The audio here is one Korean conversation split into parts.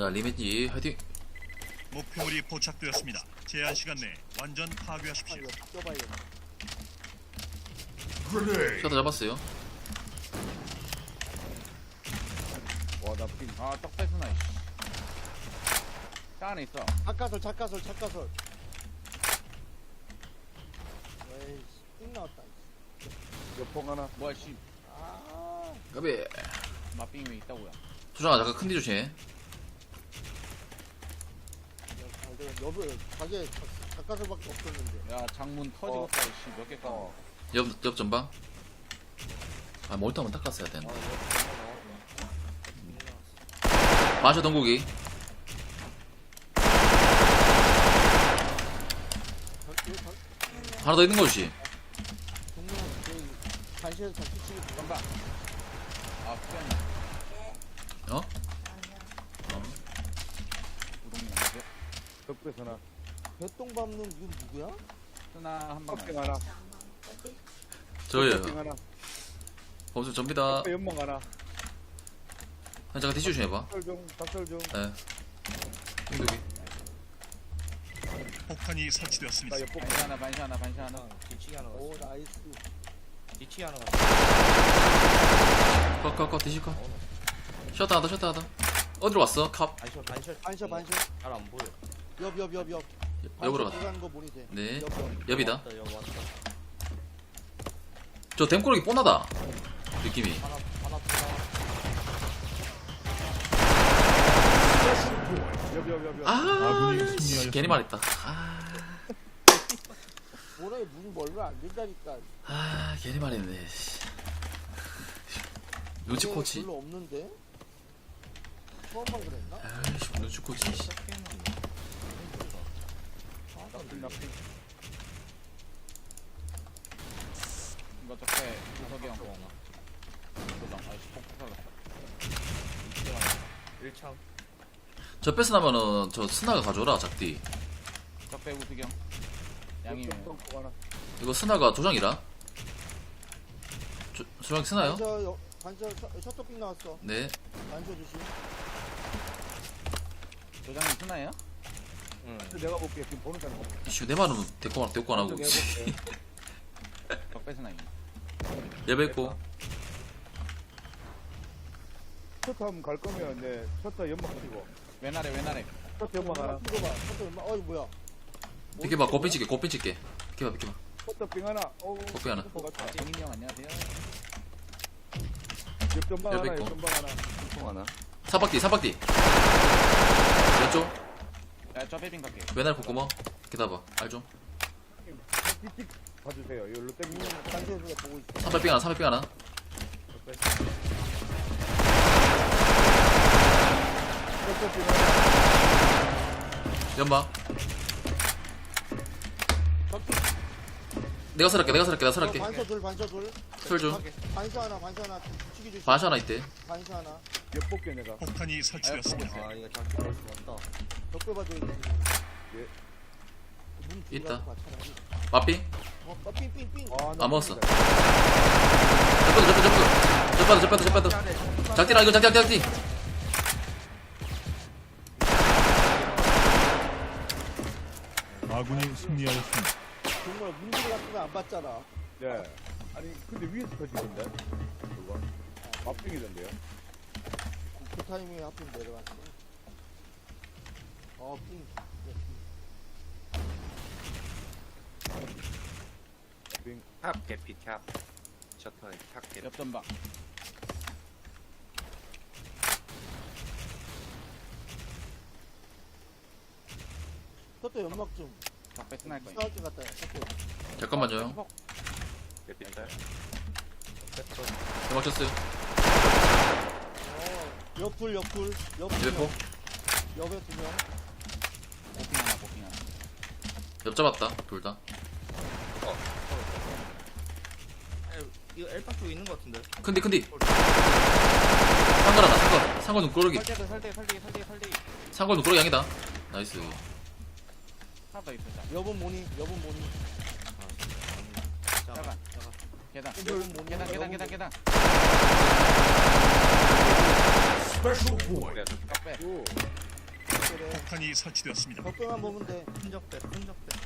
자 리벤지 화이팅 목표물이 포착되었습니다. 제한 시간 내에 완전 파괴하십시오. 셔터 잡았어요 와나 핀. 아 떡배스나 이씨. 차 안에 있어. 작가설, 작가설, 작가설. 에이씨, 띵 나왔다. 옆봉 하나. 뭐야 씨. 아, 까비 마삥이 왜 있다고요? 조장아 잠깐 큰디 조심해 야, 아, 내가 여부 가게 작- 작가설밖에 없었는데. 야 장문 터지겠다 이씨 몇 개 까. 옆, 옆 전방 아 몰타 한번 닦았어야 아, 되는데 이거 마셔 동국이 하나 더 있는 거지 동료 저기 간시에서 장치치기 간다. 아 피었네. 어? 우동이 아니죠? 덕배 하나. 배똥 밟는 이건 누구야? 쓰나 한 방. 덕배 하나. 저예요 덕배 하나. 범수 접니다 연봉 하나. 아, 잠깐 티슈 좀 해봐. 닭설 중. 네 동국이 폭탄이 설치되었습니다. 나 옆봉. 반시 하나 반시 하나 반시 하나. 뒤치기 하나 오, 갔어. 나이스. 뒤치기 하나 갔어. 컷컷컷 티슈 컷 셔터 하다 셔터 하다 어디로 왔어? 컵 반샷 반샷. 반샷, 반샷. 잘안 보여. 옆, 옆, 옆, 옆. 옆으로 갔다 들어가는 거 보니 돼. 네 옆, 옆. 옆이다 왔다, 여기 왔다. 저 댐꾸러기 뻔하다 느낌이 하나 하나 하나. 옆, 옆, 옆, 옆. 아 씨, 괜히 말했다 아, 뭐래, 문 멀면 안 된다니까. 아 괜히 말했네 씨. 눈치 이게 코치 별로 없는데? 처음만 그랬나? 아이씨 눈치 코치 씨. 나 핀. 이거 적배 구석이 형 공. 도장. 아이씨 폭폭 살았다. 1창. 저 패스 나면은 저 스나가 가져오라 작디 적배 우석이 형. 양이 하나. 이거 스나가 조장이라 조, 조장 스나요? 여- 셔- 셔터핑 나왔어. 네 반샷 조심. 도장이 쓰나예요? 응. 내가 볼게. 지금 보는 사람 없어. 이슈 내 말은 데리고 안 데리고 안 하고 내가 볼게. 적배 스나이. 예배 있고 셔터 한번 갈 거면 내 셔터 연막 치고. 왼 아래 왼 아래. 셔터 연막 하나. 이거 봐, 셔터 얼마? 어이, 뭐야. 비켜봐 고핀 찍게 고핀 찍게 비켜봐 비켜봐 셔터 빙 하나. 오. 커피 하나. 셔터 같다. 아, 정인이 형 안녕하세요. 옆 전방 옆에 하나. 있고. 옆 전방 하나. 사박디 사박디 왼쪽 갈게. 맨날 콧구멍 기다봐 알좀 봐주세요. 보고 있어. 300빙 하나 300빙 하나. 연막 내가 설할게 내가 설할게 내가 설할게 반샷 둘, 반샷 둘. 설 좀 반샷 하나, 반샷 하나. 치기 조심. 반시 하나 있대 반샷 하나. 옆 볼게 내가. 폭탄이 설치되었습니다. 아 이거 장기 벌써 왔다. 덕배 봐줘야 돼. 예. 문 있다. 들어가서 봐, 차라리. 마삥 어, 어, 삥삥삥. 아, 나안 먹었어. 핀이다. 접혀도 접혀도 접혀도 접혀도 접혀도 작디라 이거 작디 작디 아군이 승리하였습니다. 정말 문 들어갔으면 안 봤잖아. 예. 아니 근데 위에서 터지던데. 그거. 맛빙이던데요. 그 타이밍에 하필 내려갔어. 어, 삥. 빙. 탑 개피 탑. 셔터에 탑 개피. 옆 전방. 그것도 연막 좀. 적배 스나일 거야. 싸울 것 같다. 셔터. 잠깐만요 개피 딸. 연막 쳤어요 어, 옆풀, 옆풀. 옆두 예배 포 명. 옆에 두 명. 보핑 하나 보핑 하나. 옆 잡았다 둘 다 이거 엘파 쪽에 있는 것 같은데. 큰디 큰디 상걸 하나 상걸 상걸 눈꾸러기 설대도 설대 설대 설대 설대. 상걸 눈꾸러기 양이다 나이스 하나 더. 자. 여분 모니, 여분 모니. 잠깐. 잠깐. 계단. 여분 모니. 계단 계단 계단. 계단. 그래. 적 폭탄이 설치되었습니다. 적배만 보면 돼. 흔적대 흔적대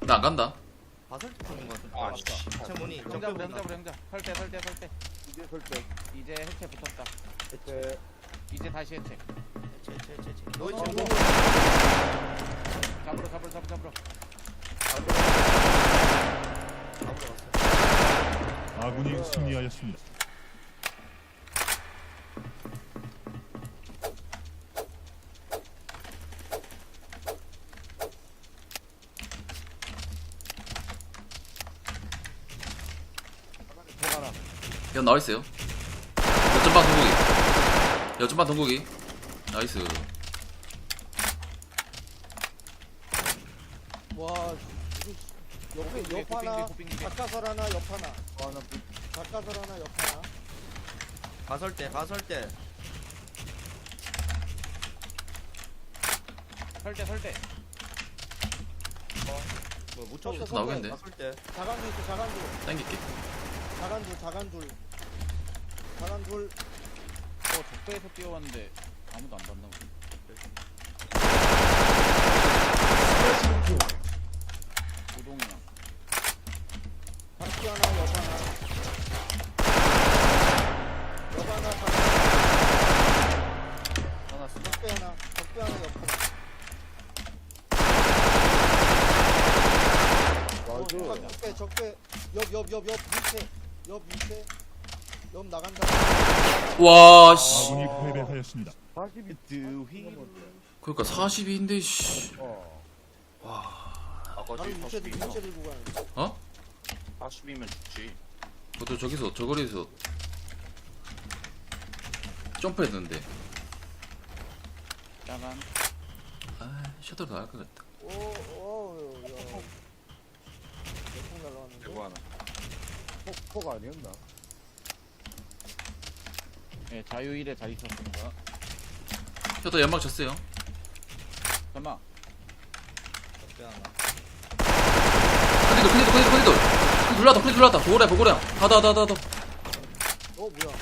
나안 간다. 바설트 보는 거 같은데. 아, 아 진짜 채문이 적배 형잡으로 본다. 형잡으로 형잡 설대 설대 설대. 이제 설때 이제 해체 붙었다. 그때 이제 다시 해체. 채 채 채채 어, 너희 어, 친구 잡으러 잡으러 잡으러 잡으러. 잡으러 갔어. 아군이 승리하였습니다. 포가나 연 나와있어요 여전반 동국이 여전반 동국이 나이스 와, 옆에 옆 하나. 가까설 하나, 옆 하나. 하나 가까설 하나, 옆 하나. 바설대 바설대 설대 설대 뭐 묻혀서 또 나오겠는데? 바설대 자간도 있어, 자간도. 땡길게 자간둘, 자간둘. 자간둘. 어 적배에서 뛰어왔는데 아무도 안 봤나 보네 우동이랑 바퀴 하나, 옆 하나. 옆 하나, 바퀴 하나? 적배 하나, 적배 하나, 옆 하나. 어, 맞아 적배, 적배. 옆, 옆, 옆, 옆, 밑에. 옆, 밑에. 옆 나간다. 와 씨 아군이 패배하였습니다. 42 드휘 그러니까 42인데 씨 어 아까 바로 밑에, 밑에 들고 가는 거. 어? 40이면 죽지 그것도 저기서 저 거리에서 점프했는데 짜간 아 셔터로 나갈 것 같다 오, 오, 야. 몇통 날라왔는데? 대구 하나 포, 포가 아니었나? 예 자유일에 잘 있었습니다. 셔터 연막 쳤어요. 잠깐만 큰이도 큰이도 큰이도 큰이도 큰이 눌렀다 큰이 눌렀다. 보고래 보고래. 하다 하다 하다 하다. 어, 뭐야.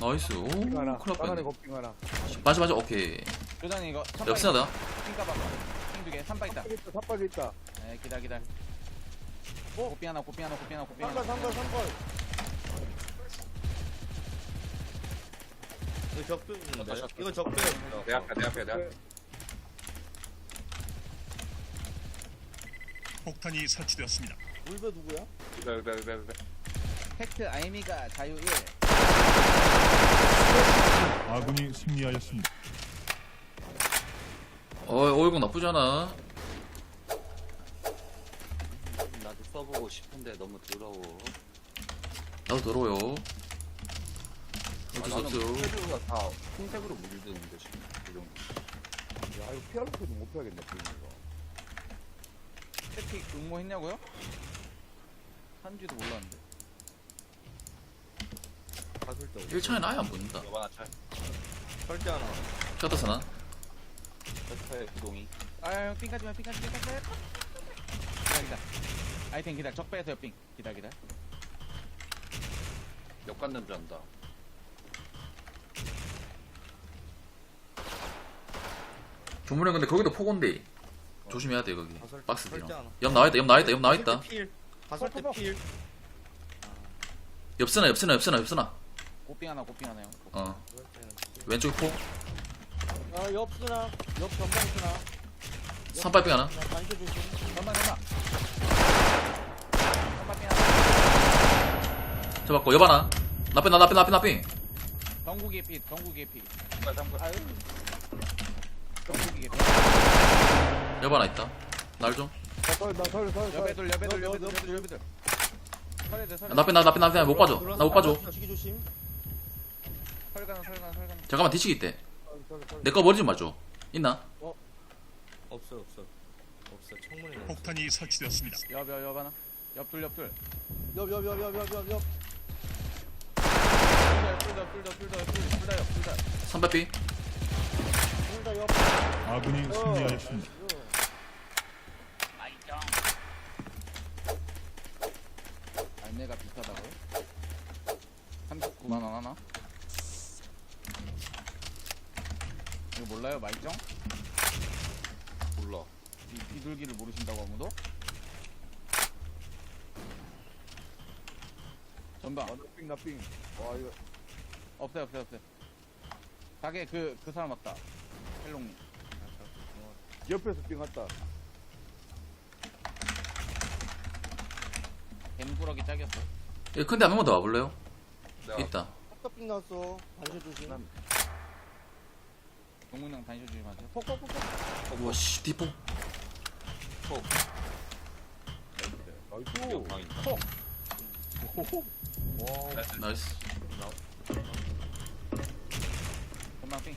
어, 나이스. 오빙 하나 큰일 빠가네 났네. 하나 맞아 맞아 오케이. 조장님 이거 역시나다. 핑까 봐봐 핑두개 삼바 있다. 삽발 있다. 예 기다 기다. 어? 고삐 하나 고삐 하나 고삐 하나 고삐 하나. 삼걸, 삼걸, 삼걸. 이거 적배 있는데? 이거 적배 내 앞에 내 앞에 내 앞에. 폭탄이 설치되었습니다. 물배 누구야? 이거 이거 팩트 아이미가 자유일. 아군이 승리하였습니다. 어 나쁘지 않아 나도 써보고 싶은데 너무 더러워. 나도 더러워요. 어쩔 수 나는 없어요? 색으로 다 흰색으로 물드는데 지금 이런 야 이거 피아노 소도 못 피하겠네 빙이거 세틱 응모했냐고요? 한지도 몰랐는데. 바설대 1차에는 아예 안 설대 하나. 셔터 사나? 셔터에 구동이 아형 삥까지만 삥까지 삥까지 기다 기다 아이템 기다 적배에서 옆삥. 기다 기다 역 갖는 줄 안다. 주문에 근데 거기도 폭온데. 조심해야 돼 거기. 박스 뒤로. 옆 나와있다 옆 나와있다 옆 나와있다. 필. 바설대 필. 옆스나 옆스나 옆스나 옆스나. 고삥 하나 고삥 하나요? 어. 바설대는 왼쪽 폭. 아, 옆 쓰나? 옆 전방 쓰나? 삼팔빙 하나. 나 반개 조심. 잠깐만 잠깐만 한바 삥 하나 잡았고 옆 하나 나빼 나 나빼 나빼 나빼 전국의 피 전국의 피. 아유, 전국의 피. 옆 하나 있다. 날좀. 나설나 설, 설, 설. 여배들 여배들 여, 여, 여배들 여, 여배들 여배들 설해대 설해 나빼 나 나빼 나빼 못 빠져 나 못 빠져 조심. 설가나 설가나 설가나. 잠깐만 뒤치기 있대. 설, 설. 내거 머리 좀 맞줘. 있나? 없어 없어. 없어. 없어 폭탄이 설치되었습니다. 옆 하나 옆 둘 옆 둘. 옆, 옆, 옆, 옆, 옆, 옆, 옆. 둘다 옆둘다 옆둘다 삼팔빙 둘다 옆. 아군이 승리하였습니다. 알매가 비싸다고요? 39만 원 하나? 이거 몰라요 말정? 몰라. 이 비둘기를 모르신다고 아무도? 전방 아, 나삥, 나삥. 와, 이거. 없어요 없어요 없어요 가게 그, 그 사람 왔다 헬롱 옆에서 삥 왔다. 뱀꾸러기 짝이었어 예, 근데 한 번만 더 와볼래요? 있다. 컵빙 나왔어 반셔 조심 동문형 단쇼 조심하세요 폭폭폭폭 우와, 씨, 디포. 나이스. 오호. 와, 나이스. 전방 삥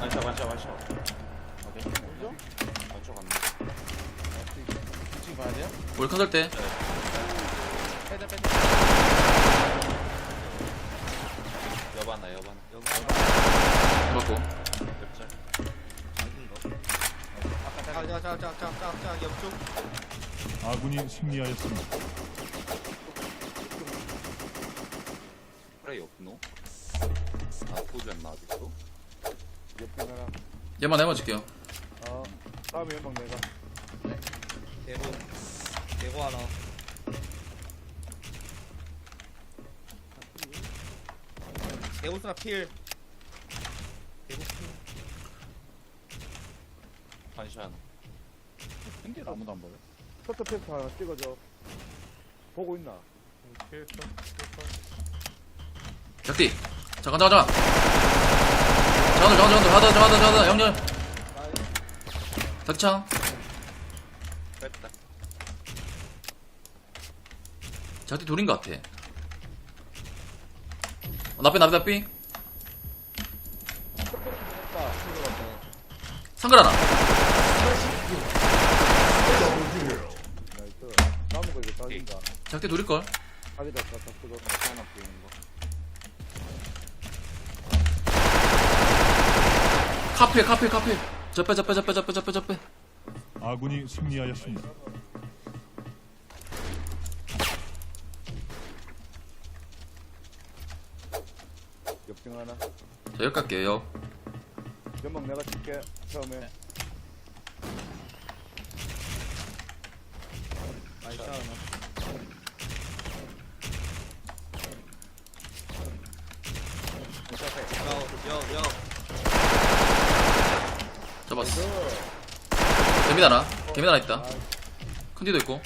반샷, 반샷, 반샷. 어디? 반샷 갔네. 2층 봐야 우리 컨설 때. 빼자 빼자 여바나, 여바나. 맞고. 옆짤. 아까 짝 자자자자자자 옆쪽 아군이 승리하였습니다. 프레이 없노? 아, 포즈였나, 아직도? 옆에 하나. 얘만 해봐 줄게요. 어, 다음에 연막 내가. 대고 대고 하나 대고스나 필 반샷. 근데 아무도 안 보여 커터 패스 하나 찍어줘. 보고 있나? 작디. 잠깐, 잠깐, 잠깐. 잠깐, 잠깐, 잠깐. 하다, 하다, 하다, 영렬. 닥창. 뺐다. 작디 둘인 것 같아. 어, 나빼, 나빼, 나빼. 상글 하나. 보이는 거. 카페, 카페, 카페. 저빼, 저빼, 저빼, 저빼, 저빼, 저빼. 아군이 승리하였습니다. 옆빙 하나. 자, 여기 갈게요. 연막 내가 칠게. 처음에. 나이스 하나 여 여 여 잡았어. 개미 하나. 개미 하나 있다. 큰 뒤도 있고.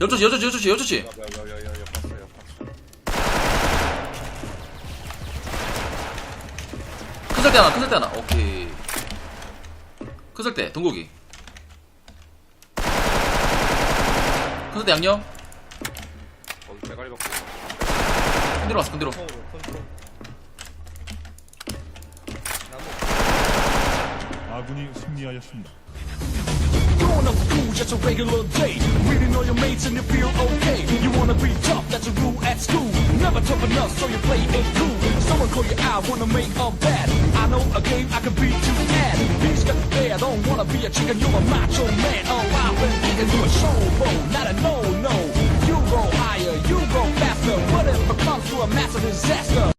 여쭈치, 여쭈치, 여쭈치, 여쭈치. 여, 여, 여, 여, 여, 여, 봤어, 여, 봤어. 큰살 때 하나, 큰살 때 하나. 오케이. 큰살 때, 동고기. 큰살 때 양념. 거기 대가리. 큰 뒤로 왔어, 큰 뒤로. 손으로 손으로 아군이 승리하였습니다. Growing up cool, just a regular day. Reading all your mates and you feel okay. You wanna be tough, that's a rule at school. Never tough enough, so you play it cool. Someone call you out, wanna make a bet. I know a game I can beat you at. He's got the bear, don't wanna be a chicken, you're a macho man. Oh, I've been eating you a showboat, not a no-no. You go higher, you go faster. What if it comes to a massive disaster?